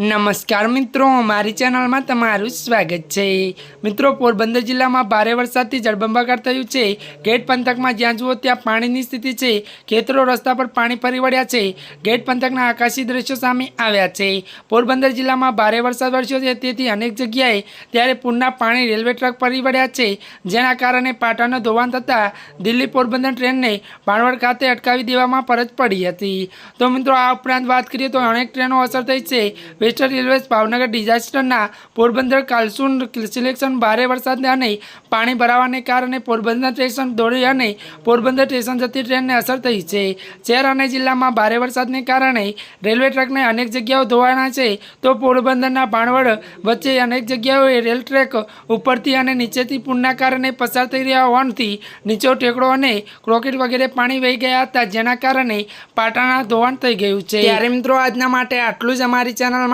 નમસ્કાર મિત્રો, મારી ચેનલમાં તમારું સ્વાગત છે. મિત્રો, પોરબંદર જિલ્લામાં ભારે વરસાદથી જળબંબાકાર થયું છે. ગેટ પંથકમાં જ્યાં જુઓ ત્યાં પાણીની સ્થિતિ છે. ખેતરો, રસ્તા પર પાણી ફરી વળ્યા છે. ગેટ પંથકના આકાશી દ્રશ્યો સામે આવ્યા છે. પોરબંદર જિલ્લામાં ભારે વરસાદ વરસ્યો છે. તેથી અનેક જગ્યાએ ત્યારે પૂરના પાણી રેલવે ટ્રક ફરી વળ્યા છે. જેના કારણે પાટાનું ધોવાણ થતાં દિલ્હી પોરબંદર ટ્રેનને ભાણવડ ખાતે અટકાવી દેવામાં ફરજ પડી હતી. તો મિત્રો, આ ઉપરાંત વાત કરીએ તો અનેક ટ્રેનો અસર થઈ છે. વેસ્ટર્ન રેલવે ભાવનગર ડિઝાસ્ટરના પોરબંદર કાલસુન સિલેક્શન ભારે વરસાદને અને પાણી ભરાવાને કારણે પોરબંદર સ્ટેશન દોડી અને પોરબંદર સ્ટેશન જતી ટ્રેનને અસર થઈ છે. શહેર અને જિલ્લામાં ભારે વરસાદને કારણે રેલવે ટ્રેકને અનેક જગ્યાઓ ધોવાણા છે. તો પોરબંદરના ભાણવડ વચ્ચે અનેક જગ્યાઓએ રેલ ટ્રેક ઉપરથી અને નીચેથી પૂરના કારણે પસાર થઈ રહ્યા હોવાથી નીચો ટેકડો અને ક્રોકેટ વગેરે પાણી વહી ગયા હતા, જેના કારણે પાટાના ધોવાણ થઈ ગયું છે. ત્યારે મિત્રો આજના માટે આટલું જ અમારી ચેનલમાં